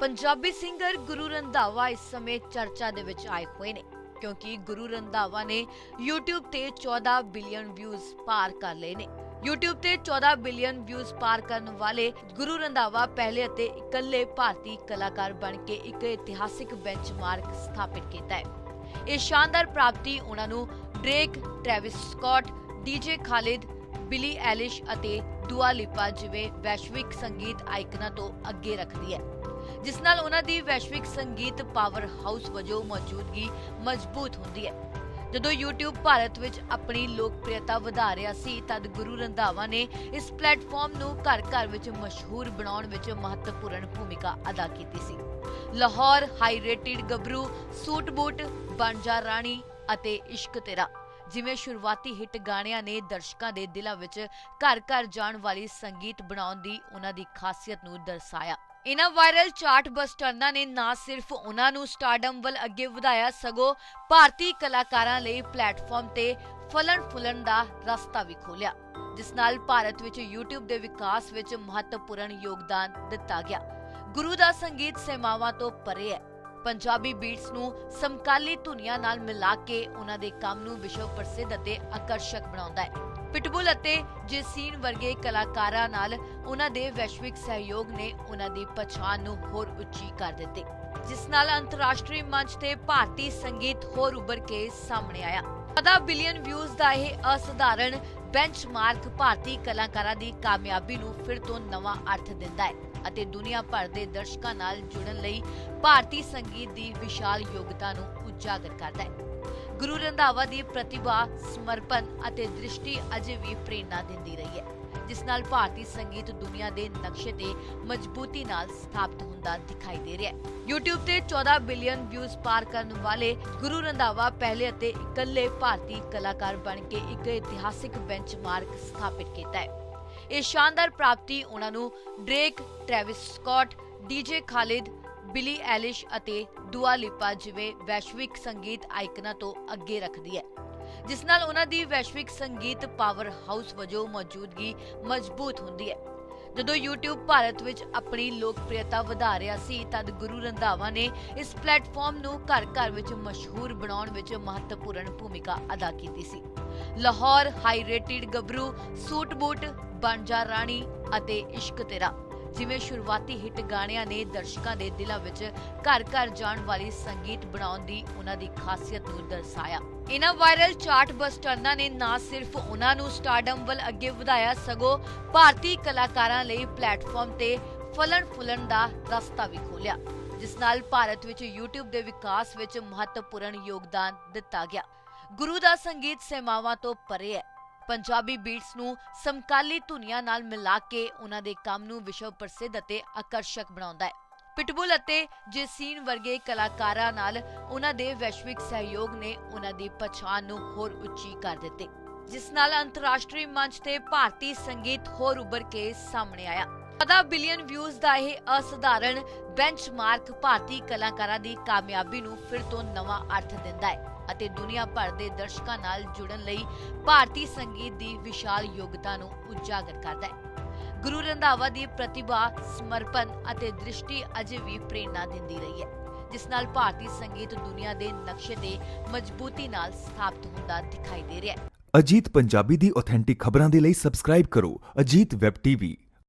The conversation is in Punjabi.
ਪੰਜਾਬੀ ਸਿੰਗਰ ਗੁਰੂ ਰੰਧਾਵਾ ਇਸ ਸਮੇਂ ਚਰਚਾ ਦੇ ਵਿੱਚ ਆਏ ਹੋਏ ਨੇ ਕਿਉਂਕਿ ਗੁਰੂ ਰੰਧਾਵਾ ਨੇ YouTube ਤੇ 14 ਬਿਲੀਅਨ ਵਿਊਜ਼ ਪਾਰ ਕਰ ਲਏ ਨੇ। YouTube ਤੇ 14 ਬਿਲੀਅਨ ਵਿਊਜ਼ ਪਾਰ ਕਰਨ ਵਾਲੇ ਗੁਰੂ ਰੰਧਾਵਾ ਪਹਿਲੇ ਅਤੇ ਇਕੱਲੇ ਭਾਰਤੀ ਕਲਾਕਾਰ ਬਣ ਕੇ ਇੱਕ ਇਤਿਹਾਸਿਕ ਬੈਂਚਮਾਰਕ ਸਥਾਪਿਤ ਕੀਤਾ ਹੈ। ਇਹ ਸ਼ਾਨਦਾਰ ਪ੍ਰਾਪਤੀ ਉਹਨਾਂ ਨੂੰ Drake, Travis Scott, DJ Khaled, Billie Eilish ਅਤੇ ਦੁਆ ਲਿਪਾ ਜਿਵੇਂ ਵੈਸ਼ਵਿਕ ਸੰਗੀਤ ਆਈਕਨਾਂ ਤੋਂ ਅੱਗੇ ਰੱਖਦੀ ਹੈ। ਜਿਸ ਨਾਲ ਉਹਨਾਂ ਦੀ ਵੈਸ਼ਵਿਕ ਸੰਗੀਤ ਪਾਵਰ ਹਾਊਸ ਵਜੋਂ ਮੌਜੂਦਗੀ ਮਜ਼ਬੂਤ ਹੁੰਦੀ ਹੈ। ਜਦੋਂ YouTube ਭਾਰਤ ਵਿੱਚ ਆਪਣੀ ਲੋਕਪ੍ਰਿਯਤਾ ਵਧਾ ਰਿਹਾ ਸੀ, ਤਦ ਗੁਰੂ ਰੰਧਾਵਾ ਨੇ ਇਸ ਪਲੇਟਫਾਰਮ ਨੂੰ ਘਰ-ਘਰ ਵਿੱਚ ਮਸ਼ਹੂਰ ਬਣਾਉਣ ਵਿੱਚ ਮਹੱਤਵਪੂਰਨ ਭੂਮਿਕਾ ਅਦਾ ਕੀਤੀ ਸੀ। ਲਾਹੌਰ ਹਾਈ ਰੇਟਡ ਗੱਭਰੂ ਸੂਟ ਬੂਟ ਬਣਜਾ ਰਾਣੀ ਅਤੇ ਇਸ਼ਕ ਤੇਰਾ, ਜਿਵੇਂ ਸ਼ੁਰੂਆਤੀ ਹਿੱਟ ਗਾਣਿਆਂ ਨੇ ਦਰਸ਼ਕਾਂ ਦੇ ਦਿਲਾਂ ਵਿੱਚ ਘਰ-ਘਰ ਜਾਣ ਵਾਲੀ ਸੰਗੀਤ ਬਣਾਉਣ ਦੀ ਉਹਨਾਂ ਦੀ ਖਾਸੀਅਤ ਨੂੰ ਦਰਸਾਇਆ। ਇਨ੍ਹਾਂ ਵਾਇਰਲ ਚਾਰਟ ਬਸਟਰਨਾਂ ਨੇ ਨਾ ਸਿਰਫ ਉਹਨਾਂ ਨੂੰ ਸਟਾਰਡਮ ਵੱਲ ਅੱਗੇ ਵਧਾਇਆ, ਸਗੋਂ ਭਾਰਤੀ ਕਲਾਕਾਰਾਂ ਲਈ ਪਲੇਟਫਾਰਮ ਤੇ ਫਲਣ ਫੁੱਲਣ ਦਾ ਰਸਤਾ ਵੀ ਖੋਲਿਆ ਜਿਸ ਨਾਲ ਭਾਰਤ ਵਿੱਚ YouTube ਦੇ ਵਿਕਾਸ ਵਿੱਚ ਮਹੱਤਵਪੂਰਨ ਯੋਗਦਾਨ ਦਿੱਤਾ ਗਿਆ। ਗੁਰੂ ਦਾ ਸੰਗੀਤ ਸੀਮਾਵਾਂ ਤੋਂ ਪਰੇ ਹੈ। ਪੰਜਾਬੀ ਬੀਟਸ ਨੂੰ ਸਮਕਾਲੀ ਧੁਨੀਆਂ ਨਾਲ ਮਿਲਾ ਕੇ ਉਹਨਾਂ ਦੇ ਕੰਮ ਨੂੰ ਵਿਸ਼ਵ ਪ੍ਰਸਿੱਧ ਅਤੇ ਆਕਰਸ਼ਕ ਬਣਾਉਂਦਾ ਹੈ। ਪਿਟਬੁਲ ਅਤੇ ਜੇਸੀਨ ਵਰਗੇ ਕਲਾਕਾਰਾਂ ਨਾਲ ਉਹਨਾਂ ਦੇ ਵੈਸ਼ਵਿਕ ਸਹਿਯੋਗ ਨੇ ਉਹਨਾਂ ਦੀ ਪਛਾਣ ਨੂੰ ਹੋਰ ਉੱਚੀ ਕਰ ਦਿੱਤੀ, ਜਿਸ ਨਾਲ ਅੰਤਰਰਾਸ਼ਟਰੀ ਮੰਚ ਤੇ ਭਾਰਤੀ ਸੰਗੀਤ ਹੋਰ ਉੱਭਰ ਕੇ ਸਾਹਮਣੇ ਆਇਆ। 14 ਬਿਲੀਅਨ ਵਿਊਜ਼ ਦਾ ਇਹ ਅਸਧਾਰਨ ਬੈਂਚਮਾਰਕ ਭਾਰਤੀ ਕਲਾਕਾਰਾਂ ਦੀ ਕਾਮਯਾਬੀ ਨੂੰ ਫਿਰ ਤੋਂ ਨਵਾਂ ਅਰਥ ਦਿੰਦਾ ਹੈ। ਅਤੇ ਦੁਨੀਆ ਭਰ ਦੇ ਦਰਸ਼ਕਾਂ ਨਾਲ ਜੁੜਨ ਲਈ ਭਾਰਤੀ ਸੰਗੀਤ ਦੀ ਵਿਸ਼ਾਲ ਯੋਗਤਾ ਨੂੰ ਉਜਾਗਰ ਕਰਦਾ ਹੈ। ਗੁਰੂ ਰੰਧਾਵਾ ਦੀ ਪ੍ਰਤਿਭਾ, ਸਮਰਪਣ ਅਤੇ ਦ੍ਰਿਸ਼ਟੀ ਅਜੇ ਵੀ ਪ੍ਰੇਰਣਾ ਦਿੰਦੀ ਰਹੀ ਹੈ, ਜਿਸ ਨਾਲ ਭਾਰਤੀ ਸੰਗੀਤ ਦੁਨੀਆ ਦੇ ਨਕਸ਼ੇ ਤੇ ਮਜ਼ਬੂਤੀ ਨਾਲ ਸਥਾਪਿਤ ਹੁੰਦਾ ਦਿਖਾਈ ਦੇ ਰਿਹਾ ਹੈ। YouTube ਤੇ 14 ਬਿਲੀਅਨ ਵਿਊਜ਼ ਪਾਰ ਕਰਨ ਵਾਲੇ ਗੁਰੂ ਰੰਧਾਵਾ ਪਹਿਲੇ ਅਤੇ ਇਕੱਲੇ ਭਾਰਤੀ ਕਲਾਕਾਰ ਬਣ ਕੇ ਇੱਕ ਇਤਿਹਾਸਿਕ ਬੈਂਚਮਾਰਕ ਸਥਾਪਿਤ ਕੀਤਾ ਹੈ। ਇਹ ਸ਼ਾਨਦਾਰ ਪ੍ਰਾਪਤੀ ਉਹਨਾਂ ਨੂੰ Drake, Travis Scott, DJ Khaled, Billie Eilish ਅਤੇ ਦੁਆ ਲਿਪਾ ਜਿਵੇਂ ਵੈਸ਼ਵਿਕ ਸੰਗੀਤ ਆਈਕਨਾਂ ਤੋਂ ਅੱਗੇ ਰੱਖਦੀ ਹੈ ਜਿਸ ਨਾਲ ਉਹਨਾਂ ਦੀ ਵੈਸ਼ਵਿਕ ਸੰਗੀਤ ਪਾਵਰ ਹਾਊਸ ਵਜੋਂ ਮੌਜੂਦਗੀ ਮਜ਼ਬੂਤ ਹੁੰਦੀ ਹੈ। ਜਦੋਂ YouTube ਭਾਰਤ ਵਿੱਚ ਆਪਣੀ ਲੋਕਪ੍ਰਿਯਤਾ ਵਧਾ ਰਿਹਾ ਸੀ ਤਦ ਗੁਰੂ ਰੰਧਾਵਾ ਨੇ ਇਸ ਪਲੇਟਫਾਰਮ ਨੂੰ ਘਰ-ਘਰ ਵਿੱਚ ਮਸ਼ਹੂਰ ਬਣਾਉਣ ਵਿੱਚ ਮਹੱਤਵਪੂਰਨ ਭੂਮਿਕਾ ਅਦਾ ਕੀਤੀ ਸੀ। ਲਾਹੌਰ ਹਾਈ ਰੇਟਡ ਗੱਭਰੂ ਸੂਟ ਬੂਟ ਬਣਜਾ ਰਾਣੀ ਅਤੇ ਇਸ਼ਕ ਤੇਰਾ। ਜਿਵੇਂ ਸ਼ੁਰੂਆਤੀ ਹਿੱਟ ਗਾਣਿਆਂ ਨੇ ਦਰਸ਼ਕਾਂ ਦੇ ਦਿਲਾਂ ਵਿੱਚ ਘਰ-ਘਰ ਜਾਣ ਵਾਲੀ ਸੰਗੀਤ ਬਣਾਉਣ ਦੀ ਉਹਨਾਂ ਦੀ ਖਾਸੀਅਤ ਨੂੰ ਦਰਸਾਇਆ। ਇਨ੍ਹਾਂ ਵਾਇਰਲ ਚਾਰਟ ਬਸਟਰਨਾਂ ਨੇ ਨਾ ਸਿਰਫ ਉਹਨਾਂ ਨੂੰ ਸਟਾਰਡਮ ਵੱਲ ਅੱਗੇ ਵਧਾਇਆ, ਸਗੋਂ ਭਾਰਤੀ ਕਲਾਕਾਰਾਂ ਲਈ ਪਲੇਟਫਾਰਮ ਤੇ ਫਲਣ ਫੁੱਲਣ ਦਾ ਰਸਤਾ ਵੀ ਖੋਲਿਆ ਜਿਸ ਨਾਲ ਭਾਰਤ ਵਿੱਚ YouTube ਦੇ ਵਿਕਾਸ ਵਿੱਚ ਮਹੱਤਵਪੂਰਨ ਯੋਗਦਾਨ ਦਿੱਤਾ ਗਿਆ। ਗੁਰੂ ਦਾ ਸੰਗੀਤ ਸੀਮਾਵਾਂ ਤੋਂ ਪਰੇ ਹੈ। ਪੰਜਾਬੀ ਬੀਟਸ ਨੂੰ ਸਮਕਾਲੀ ਧੁਨੀਆਂ ਨਾਲ ਮਿਲਾ ਕੇ ਉਹਨਾਂ ਦੇ ਕੰਮ ਨੂੰ ਵਿਸ਼ਵ ਪ੍ਰਸਿੱਧ ਅਤੇ ਆਕਰਸ਼ਕ ਬਣਾਉਂਦਾ ਹੈ। ਪਿਟਬੁਲ ਅਤੇ ਜੇਸੀਨ ਵਰਗੇ ਕਲਾਕਾਰਾਂ ਨਾਲ ਉਹਨਾਂ ਦੇ ਵੈਸ਼ਵਿਕ ਸਹਿਯੋਗ ਨੇ ਉਹਨਾਂ ਦੀ ਪਛਾਣ ਨੂੰ ਹੋਰ ਉੱਚੀ ਕਰ ਦਿੱਤੀ, ਜਿਸ ਨਾਲ ਅੰਤਰਰਾਸ਼ਟਰੀ ਮੰਚ ਤੇ ਭਾਰਤੀ ਸੰਗੀਤ ਹੋਰ ਉੱਭਰ ਕੇ ਸਾਹਮਣੇ ਆਇਆ। 14 ਬਿਲੀਅਨ ਵਿਊਜ਼ ਦਾ ਇਹ ਅਸਧਾਰਨ ਬੈਂਚਮਾਰਕ ਭਾਰਤੀ ਕਲਾਕਾਰਾਂ ਦੀ ਕਾਮਯਾਬੀ ਨੂੰ ਫਿਰ ਤੋਂ ਨਵਾਂ ਅਰਥ ਦਿੰਦਾ ਹੈ। ਅਤੇ ਦੁਨੀਆ ਭਰ ਦੇ ਦਰਸ਼ਕਾਂ ਨਾਲ ਜੁੜਨ ਲਈ ਭਾਰਤੀ ਸੰਗੀਤ ਦੀ ਵਿਸ਼ਾਲ ਯੋਗਤਾ ਨੂੰ ਉਜਾਗਰ ਕਰਦਾ ਹੈ। ਗੁਰੂ ਰੰਧਾਵਾ ਦੀ ਪ੍ਰਤਿਭਾ, ਸਮਰਪਣ ਅਤੇ ਦ੍ਰਿਸ਼ਟੀ ਅਜੇ ਵੀ ਪ੍ਰੇਰਣਾ ਦਿੰਦੀ ਰਹੀ ਹੈ, ਜਿਸ ਨਾਲ ਭਾਰਤੀ ਸੰਗੀਤ ਦੁਨੀਆ ਦੇ ਨਕਸ਼ੇ ਤੇ ਮਜ਼ਬੂਤੀ ਨਾਲ ਸਥਾਪਿਤ ਹੁੰਦਾ ਦਿਖਾਈ ਦੇ ਰਿਹਾ ਹੈ। ਅਜੀਤ ਪੰਜਾਬੀ ਦੀ ਆਥੈਂਟਿਕ ਖਬਰਾਂ ਦੇ ਲਈ ਸਬਸਕ੍ਰਾਈਬ ਕਰੋ ਅਜੀਤ ਵੈਬ ਟੀਵੀ